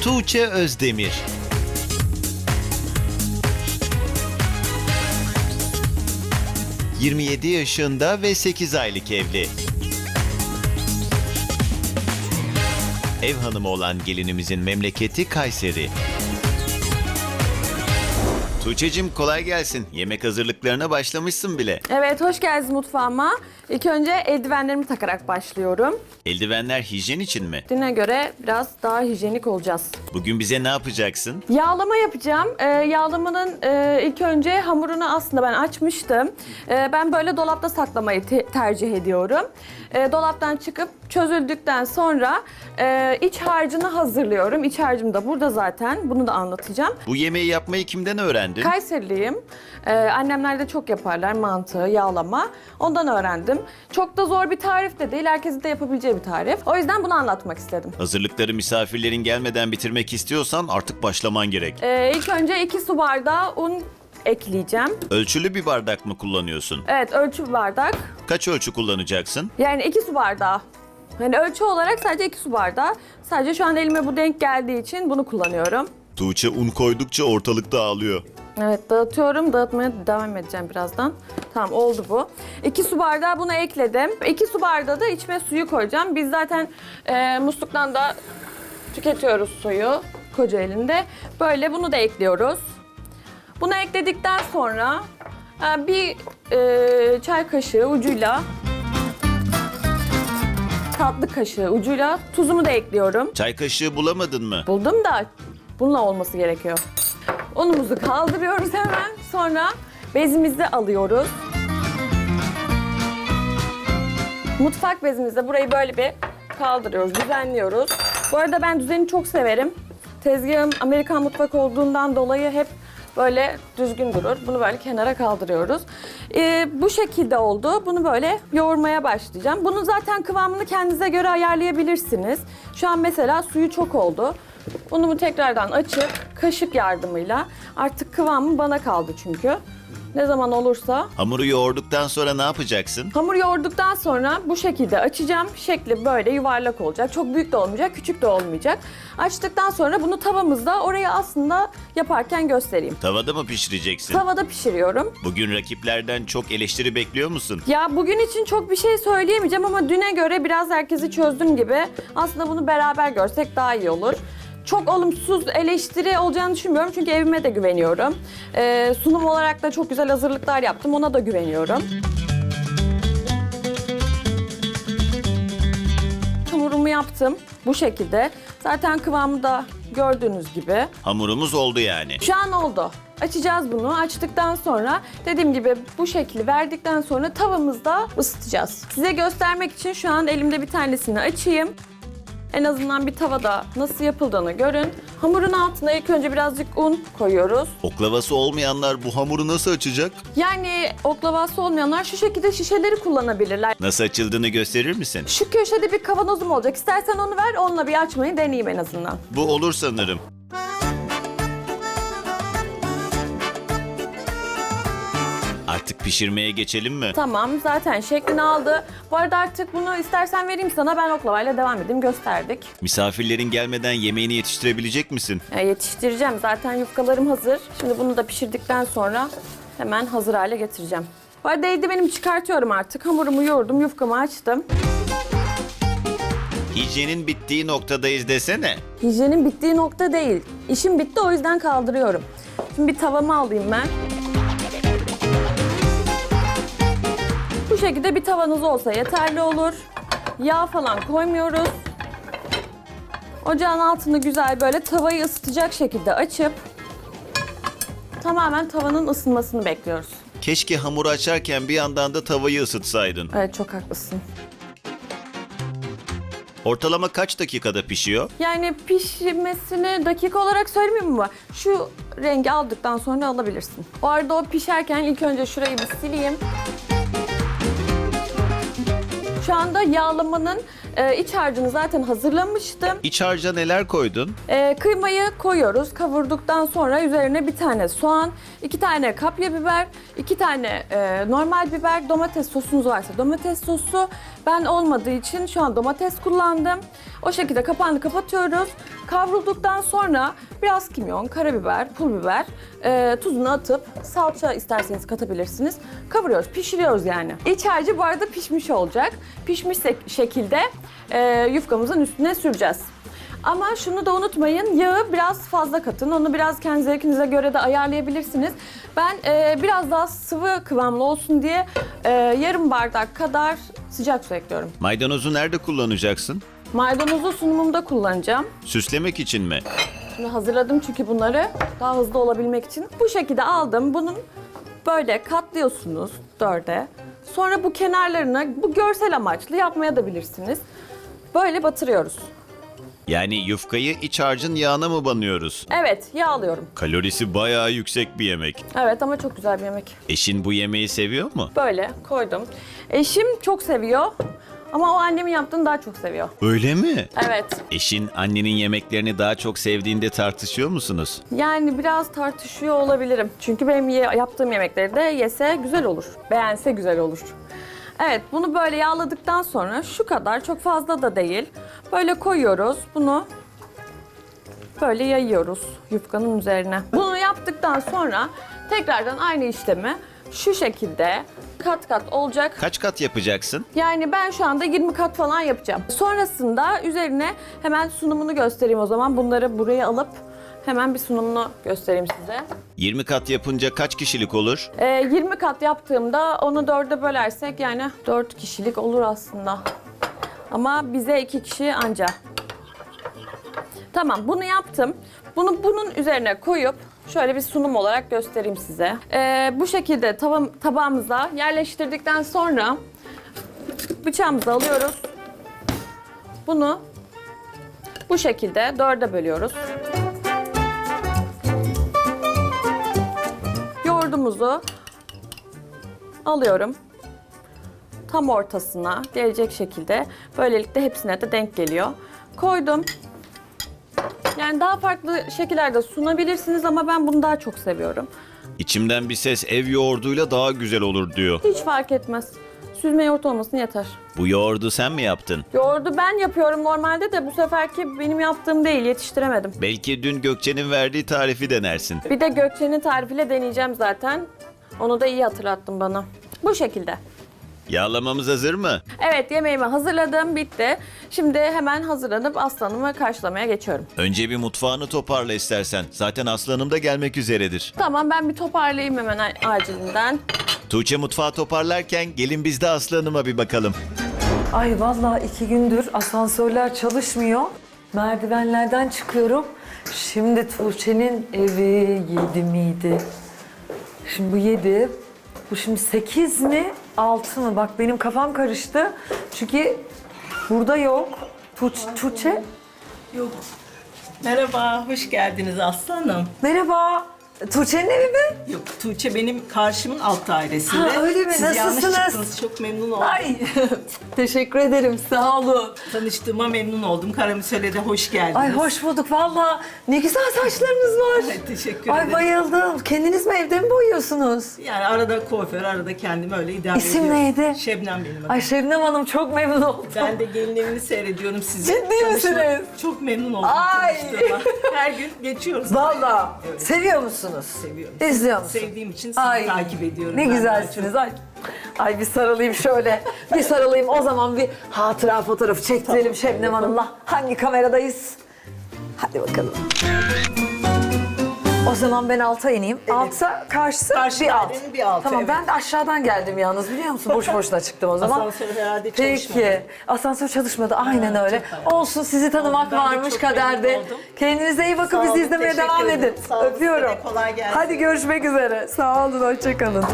Tuğçe Özdemir. ...27 yaşında ve 8 aylık evli. Ev hanımı olan gelinimizin memleketi Kayseri. Tuğçe'cim kolay gelsin. Yemek hazırlıklarına başlamışsın bile. Evet, hoş geldiniz mutfağıma. İlk önce eldivenlerimi takarak başlıyorum. Eldivenler hijyen için mi? Düne göre biraz daha hijyenik olacağız. Bugün bize ne yapacaksın? Yağlama yapacağım. Ee, yağlamanın e, ilk önce hamurunu aslında ben açmıştım. Ee, ben böyle dolapta saklamayı te- tercih ediyorum. Ee, dolaptan çıkıp çözüldükten sonra e, iç harcını hazırlıyorum. İç harcım da burada zaten. Bunu da anlatacağım. Bu yemeği yapmayı kimden öğrendin? Kayseriliyim. Ee, annemler de çok yaparlar mantı, yağlama. Ondan öğrendim. Çok da zor bir tarif de değil. Herkesin de yapabileceği bir tarif. O yüzden bunu anlatmak istedim. Hazırlıkları misafirlerin gelmeden bitirmek istiyorsan artık başlaman gerek. Ee, ilk önce 2 su bardağı un ekleyeceğim. Ölçülü bir bardak mı kullanıyorsun? Evet ölçü bir bardak. Kaç ölçü kullanacaksın? Yani 2 su bardağı. Hani ölçü olarak sadece 2 su bardağı. Sadece şu an elime bu denk geldiği için bunu kullanıyorum. Tuğçe un koydukça ortalık dağılıyor. Evet dağıtıyorum. Dağıtmaya devam edeceğim birazdan. Tamam oldu bu. 2 su bardağı bunu ekledim. 2 su bardağı da içme suyu koyacağım. Biz zaten e, musluktan da tüketiyoruz suyu koca elinde. Böyle bunu da ekliyoruz. Bunu ekledikten sonra e, bir e, çay kaşığı ucuyla tatlı kaşığı ucuyla tuzumu da ekliyorum. Çay kaşığı bulamadın mı? Buldum da bununla olması gerekiyor. Unumuzu kaldırıyoruz hemen. Sonra bezimizi alıyoruz. Mutfak bezimizle burayı böyle bir kaldırıyoruz, düzenliyoruz. Bu arada ben düzeni çok severim. Tezgahım Amerikan mutfak olduğundan dolayı hep böyle düzgün durur. Bunu böyle kenara kaldırıyoruz. Ee, bu şekilde oldu. Bunu böyle yoğurmaya başlayacağım. Bunun zaten kıvamını kendinize göre ayarlayabilirsiniz. Şu an mesela suyu çok oldu. Unumu tekrardan açıp kaşık yardımıyla artık kıvamı bana kaldı çünkü. Ne zaman olursa Hamuru yoğurduktan sonra ne yapacaksın? Hamur yoğurduktan sonra bu şekilde açacağım. Şekli böyle yuvarlak olacak. Çok büyük de olmayacak, küçük de olmayacak. Açtıktan sonra bunu tavamızda oraya aslında yaparken göstereyim. Tavada mı pişireceksin? Tavada pişiriyorum. Bugün rakiplerden çok eleştiri bekliyor musun? Ya bugün için çok bir şey söyleyemeyeceğim ama düne göre biraz herkesi çözdüm gibi. Aslında bunu beraber görsek daha iyi olur. Çok olumsuz eleştiri olacağını düşünmüyorum çünkü evime de güveniyorum. Ee, sunum olarak da çok güzel hazırlıklar yaptım, ona da güveniyorum. Hamurumu yaptım bu şekilde. Zaten kıvamı da gördüğünüz gibi. Hamurumuz oldu yani. Şu an oldu. Açacağız bunu. Açtıktan sonra dediğim gibi bu şekli verdikten sonra tavamızda ısıtacağız. Size göstermek için şu an elimde bir tanesini açayım. En azından bir tavada nasıl yapıldığını görün. Hamurun altına ilk önce birazcık un koyuyoruz. Oklavası olmayanlar bu hamuru nasıl açacak? Yani oklavası olmayanlar şu şekilde şişeleri kullanabilirler. Nasıl açıldığını gösterir misin? Şu köşede bir kavanozum olacak. İstersen onu ver, onunla bir açmayı deneyeyim en azından. Bu olur sanırım. Pişirmeye geçelim mi? Tamam, zaten şeklini aldı. Bu arada artık bunu istersen vereyim sana. Ben oklavayla devam edeyim, gösterdik. Misafirlerin gelmeden yemeğini yetiştirebilecek misin? E, yetiştireceğim. Zaten yufkalarım hazır. Şimdi bunu da pişirdikten sonra hemen hazır hale getireceğim. Bu arada eldivenimi çıkartıyorum artık. Hamurumu yoğurdum, yufkamı açtım. Hijyenin bittiği noktadayız desene. Hijyenin bittiği nokta değil. İşim bitti o yüzden kaldırıyorum. Şimdi bir tavamı alayım ben. Şekilde bir tavanız olsa yeterli olur. Yağ falan koymuyoruz. Ocağın altını güzel böyle tavayı ısıtacak şekilde açıp tamamen tavanın ısınmasını bekliyoruz. Keşke hamuru açarken bir yandan da tavayı ısıtsaydın. Evet çok haklısın. Ortalama kaç dakikada pişiyor? Yani pişmesini dakika olarak söylemeyeyim ama şu rengi aldıktan sonra alabilirsin. O arada o pişerken ilk önce şurayı bir sileyim. Şu anda yağlamanın e, iç harcını zaten hazırlamıştım. İç harca neler koydun? Ee, kıymayı koyuyoruz. Kavurduktan sonra üzerine bir tane soğan, iki tane kapya biber, iki tane e, normal biber, domates sosunuz varsa domates sosu. Ben olmadığı için şu an domates kullandım. O şekilde kapağını kapatıyoruz. Kavrulduktan sonra biraz kimyon, karabiber, pul biber, e, tuzunu atıp salça isterseniz katabilirsiniz. Kavuruyoruz, pişiriyoruz yani. İç harcı bu arada pişmiş olacak. Pişmiş şekilde e, yufkamızın üstüne süreceğiz. Ama şunu da unutmayın, yağı biraz fazla katın. Onu biraz kendi zevkinize göre de ayarlayabilirsiniz. Ben e, biraz daha sıvı kıvamlı olsun diye e, yarım bardak kadar sıcak su ekliyorum. Maydanozu nerede kullanacaksın? Maydanozu sunumumda kullanacağım. Süslemek için mi? Şimdi hazırladım çünkü bunları daha hızlı olabilmek için. Bu şekilde aldım. Bunun böyle katlıyorsunuz dörde. Sonra bu kenarlarına bu görsel amaçlı yapmaya da bilirsiniz. Böyle batırıyoruz. Yani yufkayı iç harcın yağına mı banıyoruz? Evet, yağlıyorum. Kalorisi bayağı yüksek bir yemek. Evet ama çok güzel bir yemek. Eşin bu yemeği seviyor mu? Böyle koydum. Eşim çok seviyor ama o annemin yaptığını daha çok seviyor. Öyle mi? Evet. Eşin annenin yemeklerini daha çok sevdiğinde tartışıyor musunuz? Yani biraz tartışıyor olabilirim. Çünkü benim ye- yaptığım yemekleri de yese güzel olur. Beğense güzel olur. Evet bunu böyle yağladıktan sonra şu kadar çok fazla da değil. Böyle koyuyoruz. Bunu böyle yayıyoruz yufkanın üzerine. Bunu yaptıktan sonra tekrardan aynı işlemi şu şekilde kat kat olacak. Kaç kat yapacaksın? Yani ben şu anda 20 kat falan yapacağım. Sonrasında üzerine hemen sunumunu göstereyim o zaman. Bunları buraya alıp hemen bir sunumunu göstereyim size. 20 kat yapınca kaç kişilik olur? Ee, 20 kat yaptığımda onu dörde bölersek yani 4 kişilik olur aslında. Ama bize 2 kişi anca. Tamam bunu yaptım. Bunu bunun üzerine koyup şöyle bir sunum olarak göstereyim size. Ee, bu şekilde tavam, tabağımıza yerleştirdikten sonra bıçağımızı alıyoruz. Bunu bu şekilde dörde bölüyoruz. Yoğurdumuzu alıyorum. Tam ortasına gelecek şekilde. Böylelikle hepsine de denk geliyor. Koydum. Yani daha farklı şekillerde sunabilirsiniz ama ben bunu daha çok seviyorum. İçimden bir ses ev yoğurduyla daha güzel olur diyor. Hiç fark etmez. Süzme yoğurt olmasın yeter. Bu yoğurdu sen mi yaptın? Yoğurdu ben yapıyorum normalde de bu seferki benim yaptığım değil, yetiştiremedim. Belki dün Gökçe'nin verdiği tarifi denersin. Bir de Gökçe'nin tarifiyle deneyeceğim zaten. Onu da iyi hatırlattın bana. Bu şekilde. Yağlamamız hazır mı? Evet yemeğimi hazırladım, bitti. Şimdi hemen hazırlanıp aslanımı karşılamaya geçiyorum. Önce bir mutfağını toparla istersen. Zaten aslanım da gelmek üzeredir. Tamam ben bir toparlayayım hemen a- acilinden. Tuğçe mutfağı toparlarken gelin biz de aslanıma bir bakalım. Ay vallahi iki gündür asansörler çalışmıyor. Merdivenlerden çıkıyorum. Şimdi Tuğçe'nin evi yedi miydi? Şimdi bu yedi. Bu şimdi sekiz mi? Altı mı? Bak benim kafam karıştı. Çünkü burada yok. Tuğ Tuğçe. Yok. Merhaba, hoş geldiniz Aslanım. Merhaba. Tuğçe'nin evi mi? Yok, Tuğçe benim karşımın alt dairesinde. Ha, öyle mi? Siz yanlış Nasılsınız? çıktınız, çok memnun oldum. Ay. Teşekkür ederim. Sağ olun. Tanıştığıma memnun oldum. Karamüsel'e de hoş geldiniz. Ay hoş bulduk vallahi. Ne güzel saçlarınız var. Ay, teşekkür Ay ederim. bayıldım. Kendiniz mi evde mi boyuyorsunuz? Yani arada kuaför, arada kendim öyle idare İsim ediyorum. neydi? Şebnem benim adım. Ay Şebnem Hanım çok memnun oldum. Ben de gelin evini seyrediyorum sizi. Ciddi misiniz? Çok memnun oldum Ay. tanıştığıma. Her gün geçiyoruz. Vallahi Evet. seviyor musunuz? Seviyorum. İzliyor musunuz? Sevdiğim için sizi Ay, takip ediyorum. Ne ben güzelsiniz. Ay. Ay bir sarılayım şöyle. bir sarılayım. O zaman bir hatıra fotoğrafı çektirelim Şebnem Hanım'la. Hangi kameradayız? Hadi bakalım. O zaman ben alta ineyim. Alta karşısı Karşı bir alt. dairenin bir altı, Tamam ben de aşağıdan geldim yalnız biliyor musun? Boş boşuna çıktım o zaman. Asansör herhalde çalışmadı. Peki. Asansör çalışmadı. Aynen öyle. Olsun sizi tanımak Ben de varmış çok kaderde. memnun oldum. Kendinize iyi bakın. Sağ Bizi olun, izlemeye teşekkür devam ederim. edin. Sağ olun, Öpüyorum. size de kolay gelsin. Hadi görüşmek üzere. Sağ olun. Hoşçakalın.